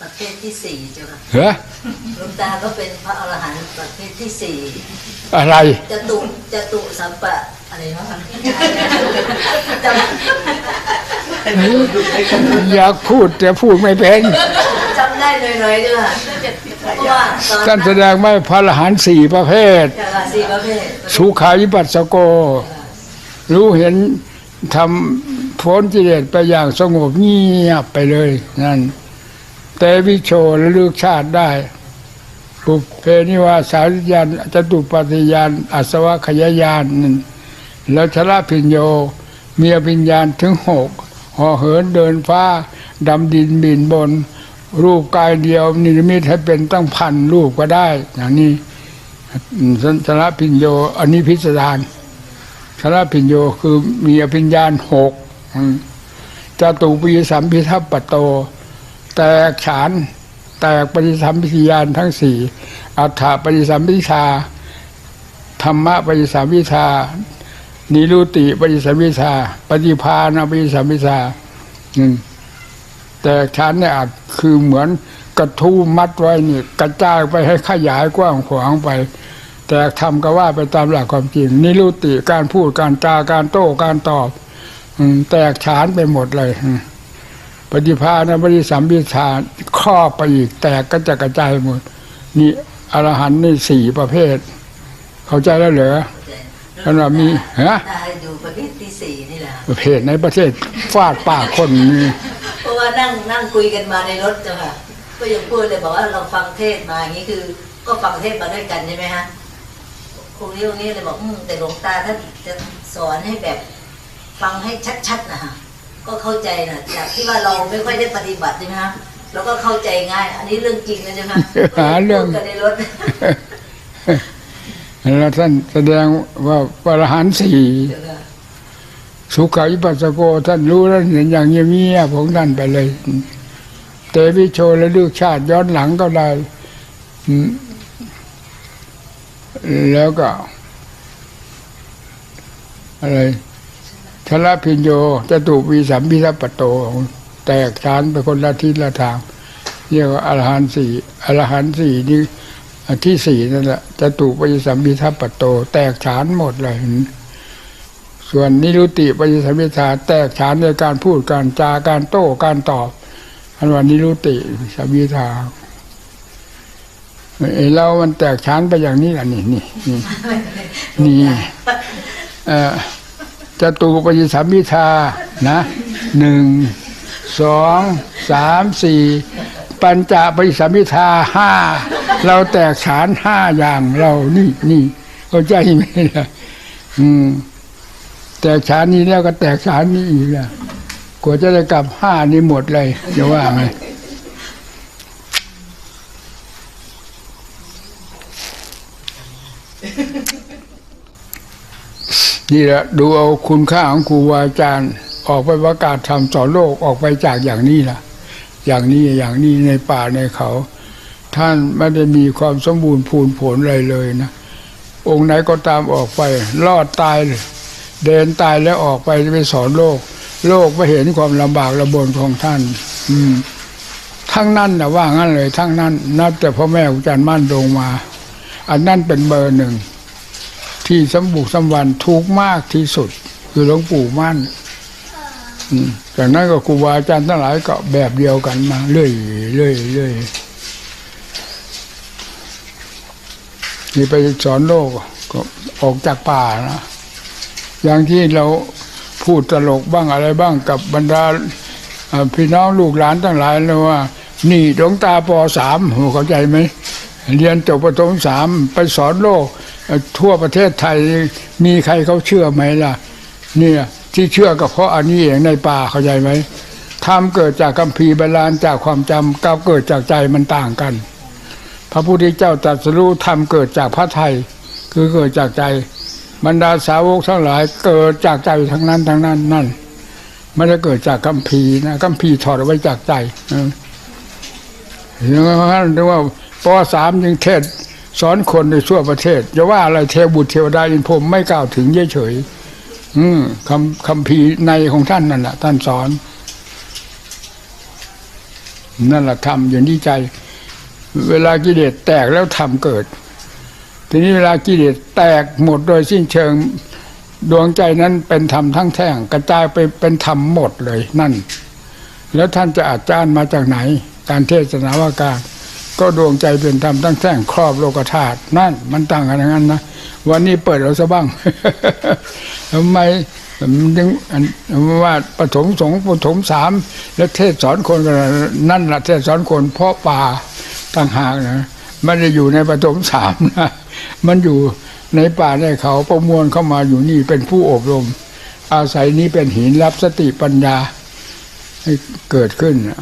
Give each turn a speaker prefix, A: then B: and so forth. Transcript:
A: ประเภทที่สี่เจ้าค่ะ
B: เหรอ
A: หลวงตาก็เป็นพระอรหันต์ประเภทที่สี่
B: อะไร
A: จตุจตุสัมปะอะไรเนาะจำ
B: อยากพูดแต่พูดไม่เป็น
A: จำได้หน่อยๆด้วยค่ะเพราะว่าตอน
B: ท่านแสดงไม่พระอรหันต์สี่ประเภท
A: เจ้าค่ะสี่ประเภท
B: สุขายิปัสสโก รู้เห็นทำพ้นกิเลสไปอย่างสงบเงียบไปเลยนั่น แต่วิโชระลึกชาติได้ปุเพนิวาสาริยานจตุปฏิยานอัศวะขยายานนั่นแล้วชละพิญโยมีอภิญญาณถึงหกห่อเหินเดินฟ้าดำดินบินบน รูปกายเดียวนิรมิตให้เป็นตั้งพันรูปก็ได้ อย่างนี้อืมชละพิญโยอันนี้พิสดารชละพิญโยคือมีอภิญญาณหกจตุปีสัมพิทัปปโต แตกฉาน แตกปฏิสัมพิทยานทั้งสี่อัฏฐปฏิสัมพิชาธรรมะปฏิสัมพิชานิรุติปฏิสัมพิชาปฏิภาณปฏิสัมพิชาแตกฉานเนี่ยอาจคือเหมือนกระทู้มัดไว้นี่กระจายไปให้ขยายกว้างขวางไป แตกทำก็ว่าไปตามหลักความจริง นิรุติการพูดการจาการโต้การตอบแตกฉานไปหมดเลย ปฏิภาณปฏิสัมพิชาครอบไปอีกแตกก็จะกระจายหมดนี่อรหันต์นี่สี่ประเภท เข้าใจแล้วเหรอท่านว่ามีฮะ
A: ตาให้ดูประเภทที่สี่นี่แหละ
B: ประเภทในประเทศฟาดปากคนนี่
A: เพราะว่านั่งนั่งคุยกันมาในรถเจ้าค่ะก็ยังพูดเลยบอกว่าเราฟังเทศมาอย่างนี้คือ ก็ฟังเทศมาด้วยกันใช่ไหมฮะครูนี้ตรงนี้เลยบอกอืมแต่หลวงตาท่านจะสอนให้แบบ ฟังให้ชัดๆนะฮะ ก็เข้าใจนะจากที่ว่าเราไม่ค่อยได้ปฏิบัติใช่ไหมฮะเราก็เข้าใจง่าย อันนี้เรื่องจริงนะใช่ไหม
B: หาเรื่อง
A: พูดกันในรถ
B: แล้วท่านแสดงว่าอรหันต์สี่
A: เจ้าค่ะ
B: สุขาวิปัสสโกท่านรู้แล้วเห็นอย่างเงียบๆของท่านไปเลย เตวิโชและลึกชาติย้อนหลังก็ได้อืมแล้วก็ อะไร ชละพิญโยจตุวีสัมพิทัปปโต แตกฉานไปคนละทิศละทางเรียกว่าอรหันต์สี่อรหันต์สี่นี่อันที่สี่นั่นแหละจตุวีสัมพิทัปปโต แตกฉานหมดเลยส่วนนิรุติปฏิสัมพิทาแตกฉานในการพูดการจาการโต้การตอบอันว่านิรุติสัมพิทาไอ้เรามันแตกฉานไปอย่างนี้แหละนี่นี่นี่นี่เอ่อ จตุปฏิสัมพิทานะหนึ่งสองสามสี่ปัญจปฏิสัมพิทาห้าเราแตกฉานห้าอย่างเรานี่นี่เข้าใจไหมล่ะอืมแตกฉานนี้แล้วก็แตกฉานนี้อีกแล้วกว่าจะได้กลับห้านี้หมดเลยจะว่าไง นี่แหละดูเอาคุณค่าของครูบาอาจารย์ออกไปประกาศทำสอนโลกออกไปจากอย่างนี้ล่ะ อย่างนี้อย่างนี้ในป่าในเขา ท่านไม่ได้มีความสมบูรณ์พูนผลอะไรเลยนะองค์ไหนก็ตามออกไปรอดตายเลยเดินตายแล้วออกไปไปสอนโลก โลกไม่เห็นความลำบากระบนของท่าน อืม ทั้งนั้นนะว่างั้นเลย ทั้งนั้น นับแต่พ่อแม่อาจารย์มั่นลงมา อันนั้นเป็นเบอร์หนึ่ง ที่สมบุกสมวันทุกมากที่สุด คือหลวงปู่มั่นจากนั้นก็ครูบาอาจารย์ทั้งหลายก็แบบเดียวกันมาเรื่อยเรื่อยเรื่อยนี่ไปสอนโลกก็ออกจากป่านะอย่างที่เราพูดตลกบ้างอะไรบ้างกับบรรดาพี่น้องลูกหลานทั้งหลายเลยว่า นี่ดวงตาปสามเข้าใจไหม เรียนจบประถมสามไปสอนโลก ทั่วประเทศไทยมีใครเขาเชื่อไหมล่ะ เนี่ยที่เชื่อก็เพราะอันนี้เองในป่าเข้าใจไหมธรรมเกิดจากคัมภีร์โบราณจากความจำกับเกิดจากใจมันต่างกัน พระพุทธเจ้าตรัสรู้ธรรมเกิดจากพระไทย คือเกิดจากใจ บรรดาสาวกทั้งหลายเกิดจากใจทั้งนั้นทั้งนั้นนั่นไม่ได้เกิดจากคัมภีร์นะคัมภีร์ถอดไว้จากใจเนไหมว่าเรียกว่า สามยังเทศสอนคนในทั่วประเทศจะว่าอะไรเทวบุตรเทวดาอินพรมไม่กล่าวถึงเฉยอืมคำคำภีในของท่านนั่นแหละท่านสอน นั่นแหละธรรมอยู่ที่ใจ เวลากิเลสแตกแล้วธรรมเกิด ทีนี้เวลากิเลสแตกหมดโดยสิ้นเชิงดวงใจนั้นเป็นธรรมทั้งแท่งกระจายไปเป็นธรรมหมดเลยนั่น แล้วท่านจะอาจารย์มาจากไหน การเทศนาว่าการ ก็ดวงใจเป็นธรรมทั้งแท่งครอบโลกธาตุนั่นมันต่างกันอย่างนั้นนะวันนี้เปิดเราซะบ้างทำไมมันถึงว่าปฐมสงฆ์ปฐมสามแล้วเทศสอนคนกันนั่นแหละเทศสอนคนเพราะป่าต่างหากนะม่ได้อยู่ในปฐมสามนะมันอยู่ในป่าในเขาประมวลเข้ามาอยู่นี่เป็นผู้อบรม อาศัยนี้เป็นหินรับสติปัญญาให้เกิดขึ้นนะ